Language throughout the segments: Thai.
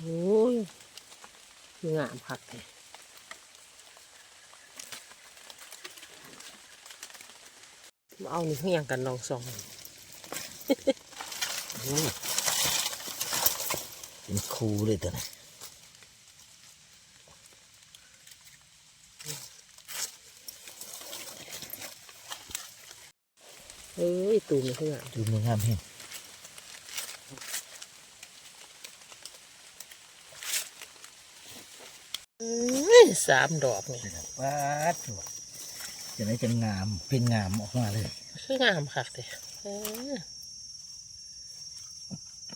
โอ้ยคืองามผักแท้มาเอานี่เฮียงกันลองสองโอ้เป็นคูเลยตัวนี้เอ้ยตูมนี่คืองามดูมันงามเห็น เอ้ยสามดอกนี่ว้าดจะได้จะงามเป็นงามออกมาเลย คืองามผักแท้เออ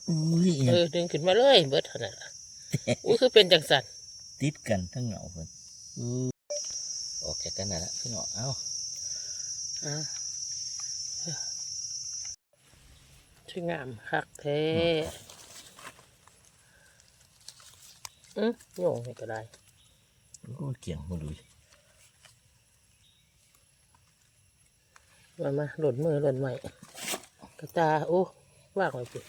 อุ้ยเออดึงขึ้นมาเลยเบิดเท่านั้นล่ะอุ้ยคือเป็นจังสันติดกันทั้งเหงาคนอู้ออกจากกันนั่นละพี่น้องเอ้าอะคืองามคักแท้อือโยงให้ก็ได้ โอ้เกี่ยงมาดูมามาหล่นมือหล่นใหม่กระตาโอ้ว่างไว้ปิ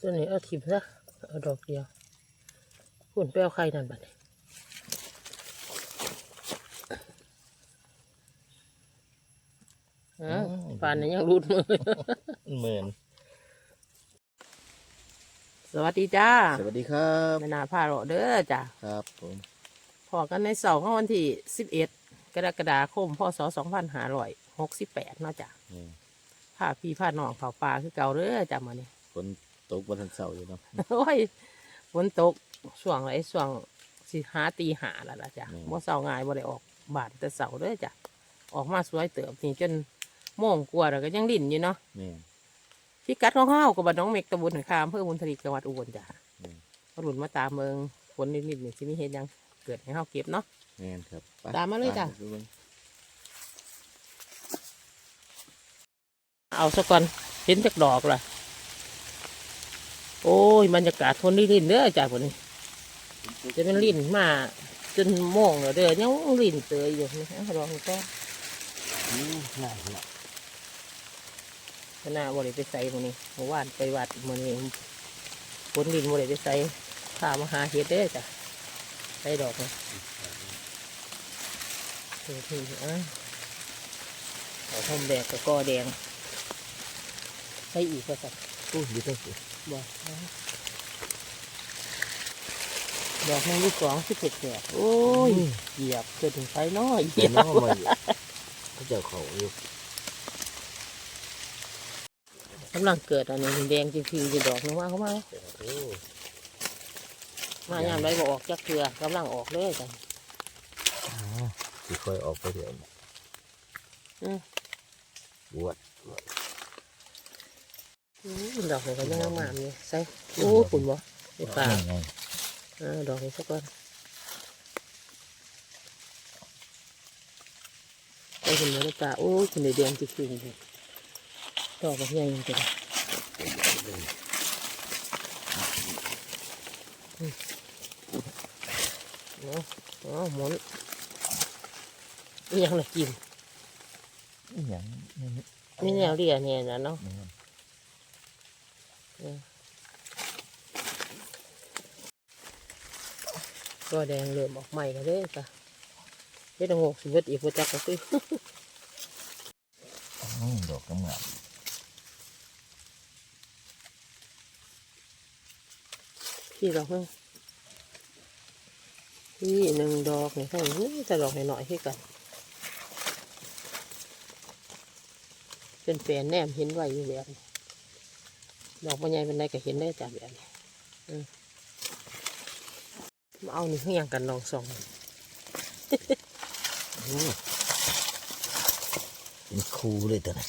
ตัวนี้เอาทิมซะเอาดอกเดียวฝุ่นแป้วไข่นั่นบัดนี้อ้าวปานนี้ยังรูดมือเหมือน สวัสดีจ้าสวัสดีครับแม่นาพาเราะเด้อจ้าครับผมพอกันในเสาร์ของวันที่สิบเอ็ดกรกฎาคมพศสองพันห้าร้อยหกสิบแปดเนาะจ้ะนี่พาพี่พาน้องเผาปลาคือเก่าเด้อจ้ะมาเนี่ยฝนตกวันทันเสาร์อยู่เนาะโอ้ยฝนตกช่วงไรช่วงสิหาตีหาแล้วล่ะจ้ะอืมบ่เสาง่ายบ่ได้ออกบาดแต่เสาเด้อจ้ะออกมาสวยเติบนี่จนโม่งกลัวแล้วก็ยังลิ่นอยู่เนาะนี่ พิกัดของเฮากับบ้านน้องเมกตำบลหนคามอำเพื่อบุญทลีจังหวัดอุบลจ้ะอืมก็หลุนมาตามเมืองฝนนิดๆนี่สิมีเหตุหยังเกิดให้เฮาเก็บเนาะ แม่นครับไปตามมาเลยจ้ะ ไปดูเบิ่งเอาซะก่อนเห็นจากดอกล่ะ โอ้ยบรรยากาศทนลิ่นๆเด้อจ้ะพวกนี้จะเป็นลิ่นมาจนโม่งแล้วเด้อยังลิ่นเตยอยู่นี่เอาลองก็อู้ง่ายขนาดข ณะบริไปใส่มื้อนี้เมื่อวานไปวัดมื้อนี้ฝนลิ่นบริไปใส่พามาหาเห็ดเด้อจ้ะใส่ดอกนะเออที่อะเอาทอมแดงกับกอแดงใส่อีกก็สักอู้ดีจังสิบอกดอกหนึงลูกสองสิบเอ็ดแดดโอ้ยเหยียบเกิดถึงไฟน้อยเหยีเดี๋ยยวบน้องมาอยู่เขาเจ้าเขาอยู่ กำลังเกิดอันนี้แดงจริงๆจะดอกนึงว่าเขามาโอ้มายามไรบอกออกจากเกลือกำลังออกเลยจ้ะอ่าสิค่อยออกไปเดี๋ยวอืมบวชอืมดอกนี้ก็ยังงามๆอยู่ใส่โอ้ขุนบ่ไอ้ป่าไงเออดอกนี้สักก่อนไอ้ขุนบ่ได้ป่าโอ้ยขุนได้แดงจริงๆเลย ดอกแบบใหญ่จริงๆเนาะอ๋อหมุนยังละกินอหย่างนี้มีแนวเรียเนี่ยนะเนาะก็แดงเริ่มออกใหม่แล้วเด้อจ้ะเฮ็ดหกสิบเอ็ดอีกบ่จักก็คืออืมดอกกำลัง พี่ดอกหนึงพี่หนึ่งดอกนี่เท่านี้แต่ดอกหน่อยๆให้กันเป็นแฟนแนมเห็นไว้อยู่แบบดอกมันใหญ่เป็นไรก็เห็นได้จ้ะแบบนี้มาเอานี่เฮียงกันลองส่องเป็นคูเลยตัวนี้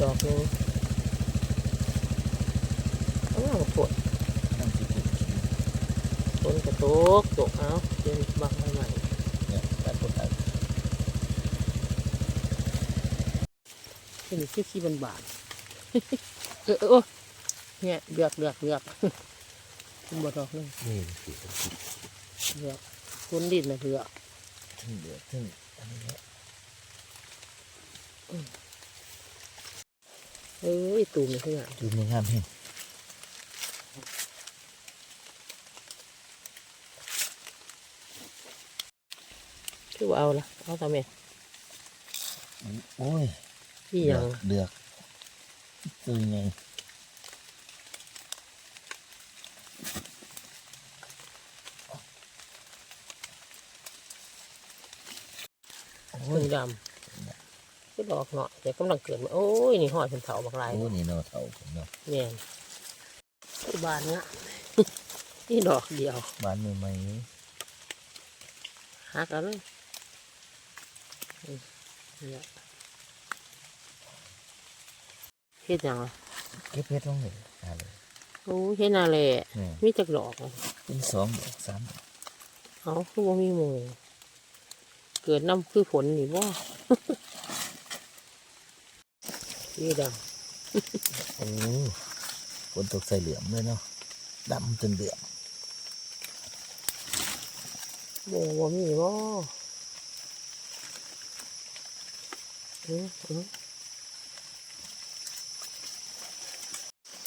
ดอกห นึงเอามาปวดนั่งสิกินฝนกระตกตกเอาเป็นบังใหม่เนี่ยตัดต้นตัดๆเป็นขี้ขี้บานบานๆเออเออเออเนี่ยเลือกเลือกเลือกคุณบดอกเลยนี่สิเลือกคุณดินนะเลือกถึงเดือดถึงอันนี้แหละ เอ้ยตูมนี่คืองามดูมีงามเห็นคือว่าเอาละเอาทำไมโอ้ยพี่เดืยัองกเดือกตัวไงเพิ่งดำ ก็ดอกเนาะแต่กำลังเกิดมาโอ้ยนี่หอยเป็นเถาบักลายโอ้นี่เนาะเท่าผมเนาะแม่นที่บานเนี้ยนี่ดอกเดียวบ้านมือใหม่หักเอาเลยอืมเนี่ยเฮ็ดหยังล่ะเก็บเพชรลงเลยอ่าเลยโอ้ยเฮ็ดนาแหละนี่มีจักดอกอะเป็นสองดอกสามดอกเอาคือว่ามีหมูเกิดน้ำคือฝนนี่บ่ นี่ดังโอ้ฝนตกใส่เหลือมเลยเนาะดำจนเหลือมโบ่บ่มีบ่เออเออ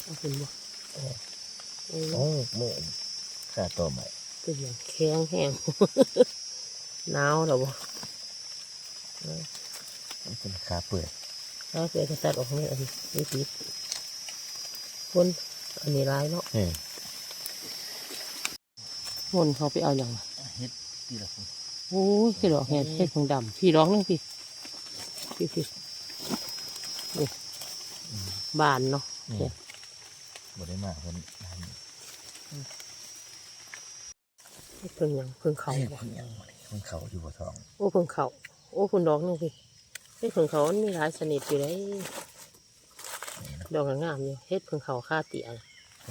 เอาขึ้นบ่เออโอ้โม่ข้าต่อใหม่เป็นอย่างแข็งแห้งหนาวแล้วบ่มันเป็นขาเปื่อย ถ้าเกิดจะตัดออกนี่อันนี้นี่ติดคนอันนี้ร้ายเนาะเฮ้ยมนเขาไปเอาอย่างเฮ็ดที่ละคนโอ้ยคือดอกเห็ดเห็ดของดำพี่ร้องนึงพี่พี่พี่นี่บานเนาะนี่เนี่ยบ่ได้มาคนนั้นเพิ่งหยังเพิ่งเขาเฮ้ยบ่เพิ่งยังบ่ได้เพิ่งเขาอยู่บ่ท้อง โอ้เพิ่งเขาโอ้เพิ่งดอกนึงพี่ เฮ็ดเพิ่งเขามันมีหลายชนิดอยู่เลยนี่เนาะดอกงามๆอยู่เฮ็ดเพิ่งเขาค่าเตียนะเอ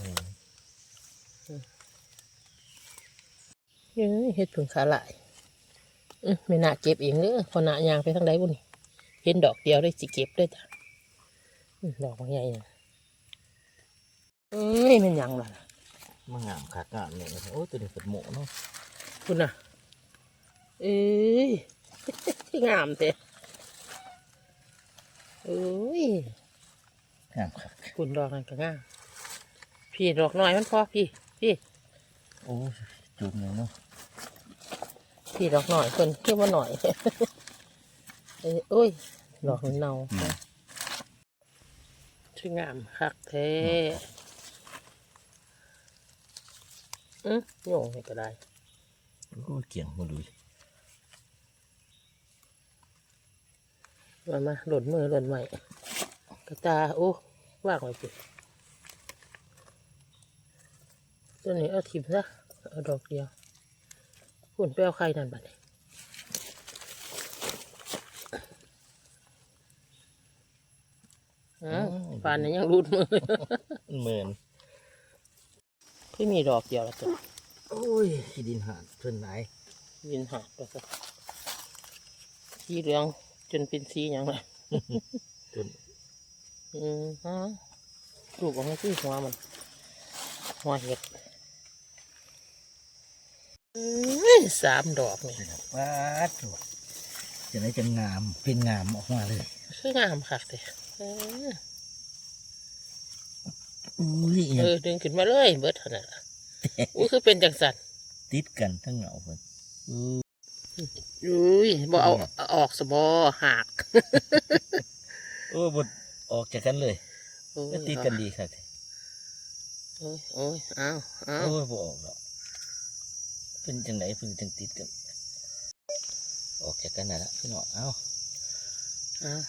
อเอ้ยเฮ็ดเพิ่งขาหลายอื้อไม่น่าเก็บเองเด้อพอหน้ายางไปทางใดบุนี่เห็นดอกเดียวได้สิเก็บด้วยจ้ะอื้อดอกมันใหญ่นะเอ้ยมันหยังล่ะมางามขากงามเนี่ยโอ้ยตัวนี้เป็นหมูเนาะคุณน่ะเอ้ยที่งามเถอะ เอ้ยงามคักคุณดอกนั่นก็งามพี่ดอกน้อยมันพอพี่ พี่ โอ้ยจุ่มเลยเนาะพี่ดอกหน่อยคนเรียกว่าหน่อยเอ้ยโอ้ยดอกมันเนาชื่องามคักแท้อืมโยงให้ก็ได้โอ้ยเกี่ยงมาดู มามาหล่นมือหล่นใหม่กระตาโอ้ว่างไว้สิตัวนี้เอาทิมซะเอาดอกเดียวฝุ่นไปเอาไข่นั่นบัดนี้อ้าวปานนี้ยังรูดมือเหมือนคือมีดอกเดียวละจ้ะโอ้ยที่ดินหาดเพิ่นไหนยินหักไปซะสีเหลือง จนเป็นสีอย่างไรจนอืมฮะลูกของมันคือหัวมัน หัวเห็ดอื้อสามดอกนี่ว้าดโถ่จะได้จะงามเป็นงามออกมาเลย คืองามคักเลยเอออุ้ยเออดึงขึ้นมาเลยเบิดเท่านั้นล่ะอุ้ยคือเป็นจังสันติดกันทั้งเหงาเพิ่น อุ้ยบ่เอาเอาออกสบอหักโอ้ยบดออกจากกันเลยโอ้ยก็ติดกันดีครับโอ้ยโอ้ยอ้าวอ้าวโอ้ยบ่ออกหรอกเป็นจังไหนเพิ่นจังติดกัน ออกจากกันนั่นละพี่น้องเอ้าอ้าว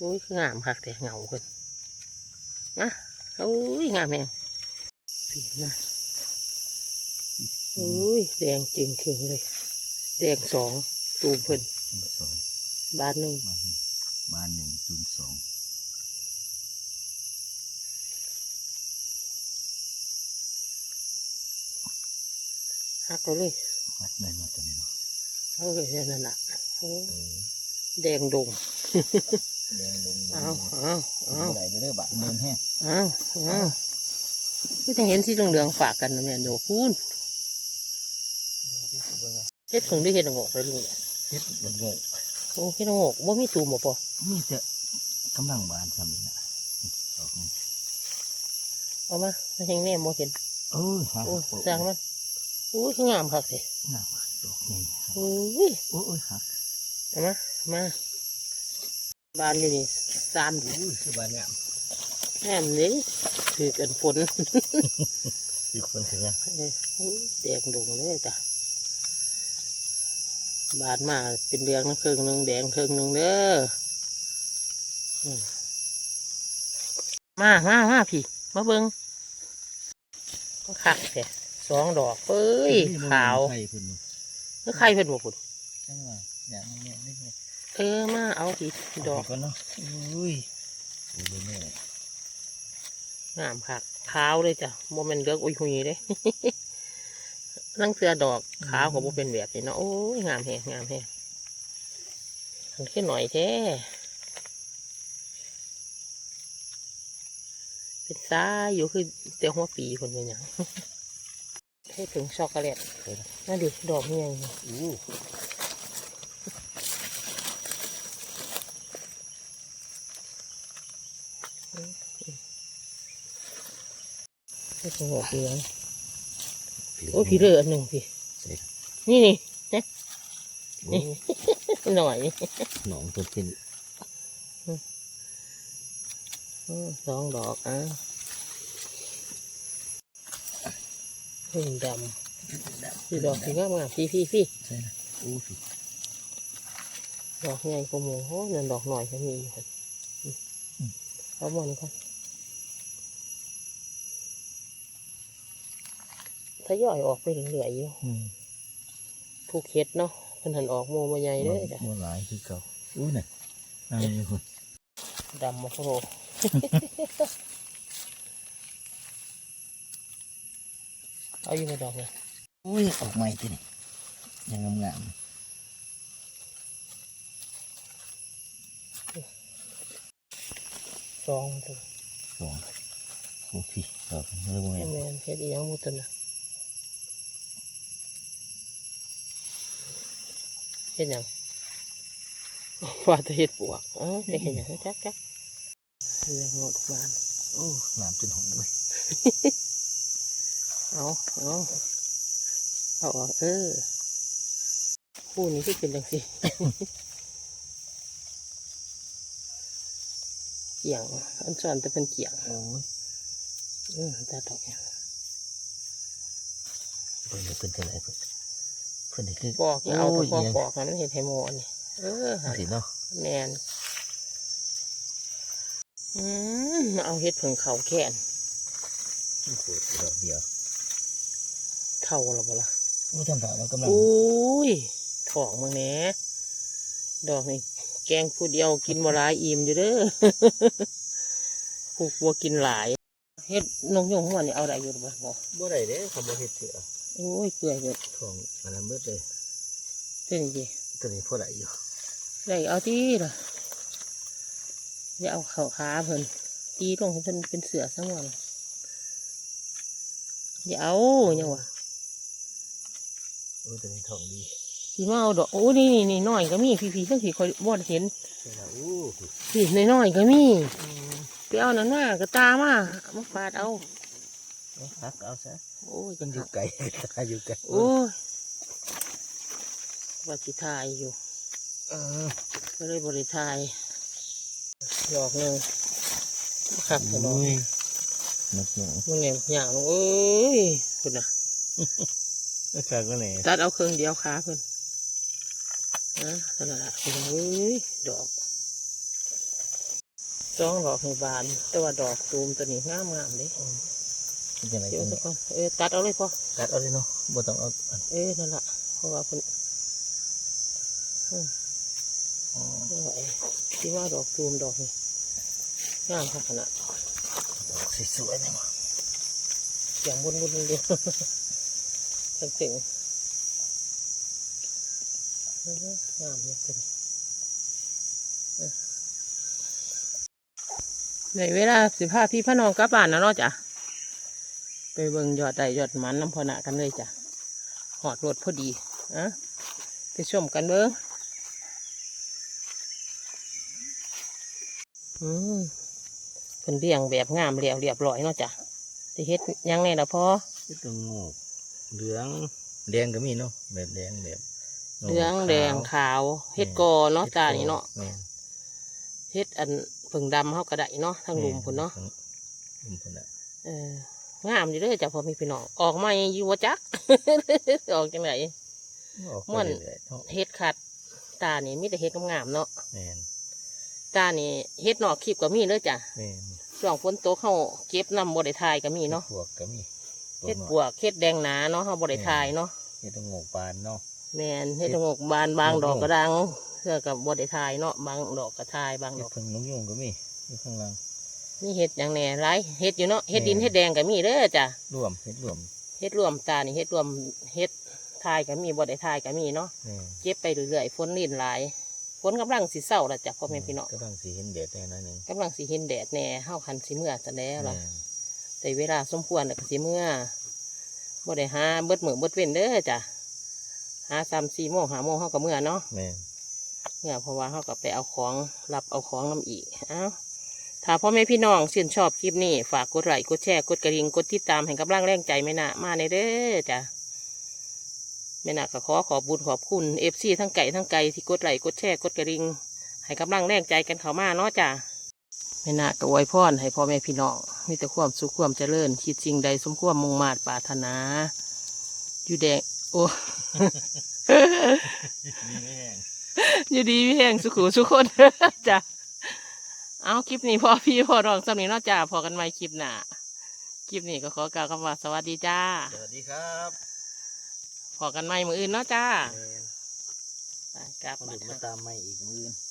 อุ้ยคืองามคักแต่เหงาเพิ่นนะอุ้ยงามแฮงพี่นะ อุ้ยแดงจริงเข่งเลย แดงสองตูมเพิ่นสองบาทหนึ่งบ้านหนึ่งบ้านหนึ่งจุ่มสองหักเอาเลยวัดแม่นว่าตัวนี้เนาะเอาเลยนั่นน่ะโอ้เออแดงดงแดงลงเอาเอาเอาไหลเด้อบัดเดินแห้งเอาเอาไม่ต้องเห็นสีเหลืองๆฝากกันนะแม่โดพูน เบิ่งเอาเฮ็ดผึ่งได้เฮ็ดงอกไปลุงเฮ็ดมันงงโอ้เฮ็ดงอกบ่มีตูมบ่พอมีแต่กำลังบานซ้ำนี่นะดอกนี้เอามาแห้งแน่บ่เห็นโอ้ยหาโอ้สร้างมันโอ้ยคืองามคักเด้น่าดอกนี้โอ้ยโอ้ยหักเอามามาบ้านอยู่นี่สามดีอุ้ยคือบานงามแม่นเลยถือกันฝนอีกคนถึงยังเอ้ยโอ้ยแดงดงเลยจ้ะ บานมาเป็นเหลืองครึ่งหนึ่งแดงครึ่งหนึ่งเด้ออืมมามามาพี่ มาเบิงก็ขักแท้สองดอกเอ้ยขาวไข่เพิ่นนี่นี่ใครเป็นบ่คุณจังว่าอย่างนี้เนี่ยนี่ไงเออมาเอาพี่ดอกก่อนเนาะอุ้ยโอ้ยแม่งามคักขาวเลยจ้ะโมเมนเลือกอุ้ยหุยเลย นั่งเสือดอกขาวของโมเป็นแบบนี้เนาะโอ้ยงามแฮงงามแฮงมันขึ้นหน่อยแท้เป็นซ้ายอยู่คือเตียวหัวปีคนเป็นหยังให้ถึงช็อกโกแลตนั่นดิดอกเงี้ยอู้ให้ถึงหัวปีแล้ว โอ้ยพี่เลืออันหนึ่งพี่เสร็จนี่นี่โอ้ยหน่อยหนองตัวเป็นอืมสองดอกอะพึ่งดำพี่ดอกสีงามงามพี่พี่พี่ใช่นะอู้สิดอกใหญ่กว่าหมูโอ้นั่นดอกหน่อยก็มีอยู่ครับอืมเอาหมดก่อนถ้าย่อยออกไปเหลือๆอยู่อืมผูกเฮ็ดเนาะเพิ่นหันออกโมมาใหญ่เด้อจ้ะมัวหลายคือเก่าอู้น่ะนั่งอยู่คนดำมาโคโรเอาอยู่ในดอกเลยอุ้ยออกใหม่ทีนี่ยังงามสองตัวๆสองโอ้พี่ดอกเริ่มแม่แม่นเฮ็ดอีหยังหมุตัวน่ะ เฮ็ดหยังว่าจะเฮ็ดปวกเออจะเฮ็ดหยังจักจักเรื่องงดบานโอ้น้ำจนหงเลยเอาเอาเอาออกเออคู่นี้ที่เป็นจังสิเกี่ยงอันสอนแต่เป็นเกี่ยงโอ้ยเออแต่ดอกอย่างเพิ่นจะเป็นจังไรเพิ่น เพิ่นนี่คือปอกอย่าเอาโอ้แตะยปอกปอกนะมันเห็นไฮโมอันนี่เออหันสิเนาะแมนอืมเอาเฮ็ดผึ่งเขาแค่นมันปวดดอกเดียวเท่าหรอบ่ล่ะอู้ทำถามมันกำลังอุ้ยถองมึงแหน่ดอกนี่แกงผู้เดียวกินบ่หลายอิ่มอยู่เด้อผู้กลัวกินหลาย เฮ็ดนกยงหัวนี่เอาได้อยู่หรือเปล่าบ่บ่ได้เด้คำว่าเฮ็ดเถื่อ โอ้ยเปื่อยเบิดทองอันนั้นเบิดเลยเป็นจังซี่ตัวนี้พอได้อยู่ได้เอาที่ล่ะอย่าเอาเข่าขาเพิ่นตีลงให้เพิ่นเป็นเสือซะหมดอย่าเอายังวะโอ้ตัวนี้ทองดีพี่มาเอาดอกโอ้นี่นี่นี่น้อยก็มีพี่พี่ทั้งสี่คอยบ่เห็นใช่แล้วอู้พี่พี่ในน้อยๆก็มีไปเอาหน้าหน้ากระตามามาฟาดเอา เอาหักเอาซะโอ้ยมันอยู่ไกลตาอยู่ไกลโอ้ยว่าสิทายอยู่เออก็เลยบริทายดอกหนึ่งขับไปดอกอุ้ยนักหนูมึงเนี่ยอย่างลงเอ้ยคุณน่ะนักขาก็ไหนตัดเอาเครื่องเดียวขาเพิ่นนะนั่นแหละคุณเอ้ยดอกสองดอกในบาน แต่ว่าดอกตูมตัวนี้งามงามๆเลย เป็นยังไงเดี๋ยวตัวสันี้กก่อนเออตัดเอาเลยพอตัดเอาเลยเนาะบ่ต้องเอาอันเออนั่นแหละเพราะว่าเพิ่นอ๋อไม่ไหวที่ว่าดอกตูมดอกนี่งามขนาดดอกสวยๆนี่มาเสียงบนบนเดียวทั้งเสียงเอองามเลยตัวนี้เออในเวลาสิพาพี่พ่อน้องกลับบ้านนะเนาะจ้ะ ไปเบิ่งยอดใดยอดมันน้ำพอนะกันเลยจ้ะหอดรถพอดีอะไปชมกันเบิ้งอืมเพิ่นเลี้ยงแบบงามเรียบเรียบร้อยเนาะจ้ะสิเฮ็ดหยังไงล่ะพ่อที่ตรงงูเหลืองแดงก็มีเนาะแบบแดงแบบเหลืองแดงขาวเฮ็ดกอเนาะจ้านี่เนาะแม่นเฮ็ดอันผึ่งดำเฮาก็ได้เนาะทางหลุมพุ่นเนาะหลุมพุ่นน่ะเออ งามอยู่เด้อจ้ะพ่อแมีพี่น้องออกมาอยู่ว่าจัก ออกจังไดออกไปม่วนเรื่อยๆเนาะเฮ็ดขัด ตานี่มีแต่เฮ็ดงามๆเนาะแม่นตานี่เฮ็ดนอกคลิปก็มีเด้อจ้ะแม่นช่วงฝนตกเฮาเก็บน้ำบ่ได้ทายก็มีเนาะพวกก็มีเฮ็ดปวกเฮ็ดแดงหนาเนาะเฮาบ่ได้ทายเนาะเฮ็ดตรงงูปานเนาะแม่นเฮ็ดงกบานบางดอกก็ดังเสื้อก็บ่ได้ทายเนาะบางดอกก็ทายบางดเฮ็อดกเพิ่งนกยุงก็มีอยู่ข้างล่าง มีเฮ็ดหยังแหน่หลายเฮ็ดอยู่เนาะเฮ็ดดินแม่นเฮ็ดแดงก็มีเด้อจ้ะร่วมเฮ็ดร่วมเฮ็ดรวมตานี่เฮ็ดรวมเฮ็ดทายก็มีบ่ได้ทายก็มีเนาะแม่นเก็บไปเรื่อยๆฝนลิ่นหลายฝนกำลังสิเศร้าและจ้ะพ่อแม่พี่น้องกำลังสิเห็นแดดแน่นอนหนึงกำลังสิเห็นแดดแน่เฮาคันสิเมื่อซะแล้วล่ะแม่นแต่เวลาสมควรแล้วก็สิเมื่อบ่ได้หาเบิดมื้อเบิดเว้นเด้อจ้ะหา3 4โมง5โมงเฮาก็เมื่อเนาะแม่นเมื่อเพราะว่าเฮาก็ไปเอาของรับเอาของนํอีกเอ้า ถ้าพ่อแม่พี่น้องชื่นชอบคลิปนี้ ฝากกดไลค์กดแชร์กดกระดิ่งกดติดตามให้กำลังแรงใจแม่นะมาในเด้อจ้ะแม่นาก็ขอขอบบุญขอบคุณเอฟซีทั้งไก่ทั้งไก่ที่กดไลค์กดแชร์กดกระดิ่งให้กำลังแรงใจกันเขามาเนาะจ้ะแม่นาก็อวยพรให้พ่อแม่พี่น้องมีแต่ความสุขความเจริญคิดสิ่งใดสมความมุ่งมาตรปรารถนา อยู่แดงโอ้มีแม่งอยู่ดีพี่แห่งสุขุสุขคนจ้ะ เอาคลิปนี้พอพี่พอรองสำนีเนาะจ้ะพอกันใหม่คลิปหน้าคลิปนี้ก็ขอกล่าวคำว่าสวัสดีจ้าสวัสดีครับพอกันใหม่มืออื่นเนาะจ้าแม่นไปกลับมามาดูมาตามใหม่อีกมืออน